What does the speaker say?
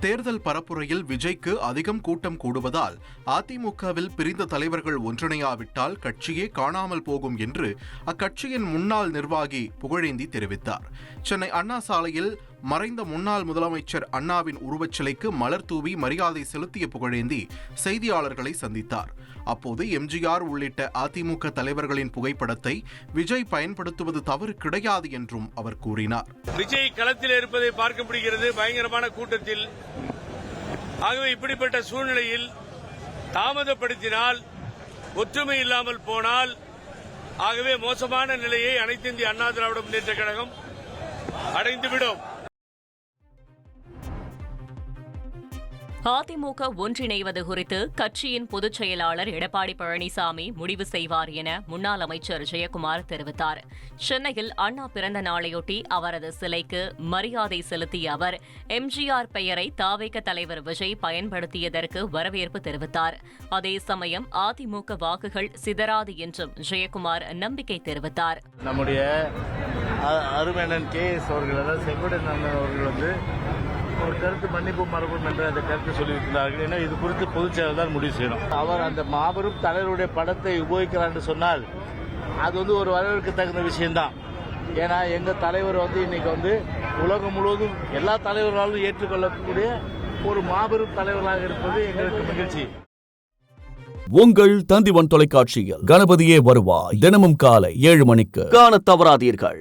தேர்தல் பரப்புரையில் விஜய்க்கு அதிகம் கூட்டம் கூடுவதால் அதிமுகவில் பிரிந்த தலைவர்கள் ஒன்றிணையாவிட்டால் கட்சியே காணாமல் போகும் என்று அக்கட்சியின் முன்னாள் நிர்வாகி புகழேந்தி தெரிவித்தார். சென்னை அண்ணா சாலையில் மறைந்த முன்னாள் முதலமைச்சர் அண்ணாவின் உருவச்சிலைக்கு மலர் தூவி மரியாதை செலுத்திய புகழேந்தி செய்தியாளர்களை சந்தித்தார். அப்போது எம்ஜிஆர் உள்ளிட்ட அதிமுக தலைவர்களின் புகைப்படத்தை விஜய் பயன்படுத்துவது தவறு கிடையாது என்றும் அவர் கூறினார். விஜய் களத்தில் இருப்பதை பார்க்க முடிகிறது. பயங்கரமான கூட்டத்தில். ஆகவே இப்படிப்பட்ட சூழ்நிலையில் தாமதப்படுத்தினால் ஒற்றுமை இல்லாமல் போனால் ஆகவே மோசமான நிலையை அனைத்து இந்திய அண்ணா திராவிட முன்னேற்ற கழகம் அடைந்துவிடும். அதிமுக ஒன்றிணைவது குறித்து கட்சியின் பொதுச் செயலாளர் எடப்பாடி பழனிசாமி முடிவு செய்வார் என முன்னாள் அமைச்சர் ஜெயக்குமார் தெரிவித்தார். சென்னையில் அண்ணா பிறந்த நாளையொட்டி அவரது சிலைக்கு மரியாதை செலுத்திய அவர் எம்ஜிஆர் பெயரை தாவேக தலைவர் விஜய் பயன்படுத்தியதற்கு வரவேற்பு தெரிவித்தார். அதே சமயம் அதிமுக வாக்குகள் சிதறாது என்றும் ஜெயக்குமார் நம்பிக்கை தெரிவித்தார். நம்முடைய அருமையண்ணன் கே எஸ் அவர்கள் அதாவது செங்கோட்டையன் அண்ணன் அவர்கள் வந்து ஒரு கருத்து மன்னிப்பு மரபும் என்ற அந்த கருத்தை சொல்லியிருக்கிறார்கள். ஏன்னா இது குறித்து பொதுச் செயலர் தான் முடிவு செய்யணும். அவர் அந்த மாபெரும் தலைவருடைய படத்தை உபயோகிக்கிறார் என்று சொன்னால் அது வந்து ஒரு வரவேற்க தகுந்த விஷயம்தான். ஏன்னா எங்கள் தலைவர் வந்து இன்னைக்கு வந்து உலகம் முழுவதும் எல்லா தலைவர்களாலும் ஏற்றுக்கொள்ளக்கூடிய ஒரு மாபெரும் தலைவராக இருப்பது எங்களுக்கு மகிழ்ச்சி. உங்கள் தந்திவன் தொலைக்காட்சியில் கணபதியே வருவாய். தினமும் காலை ஏழு மணிக்கு. காணத் தவறாதீர்கள்.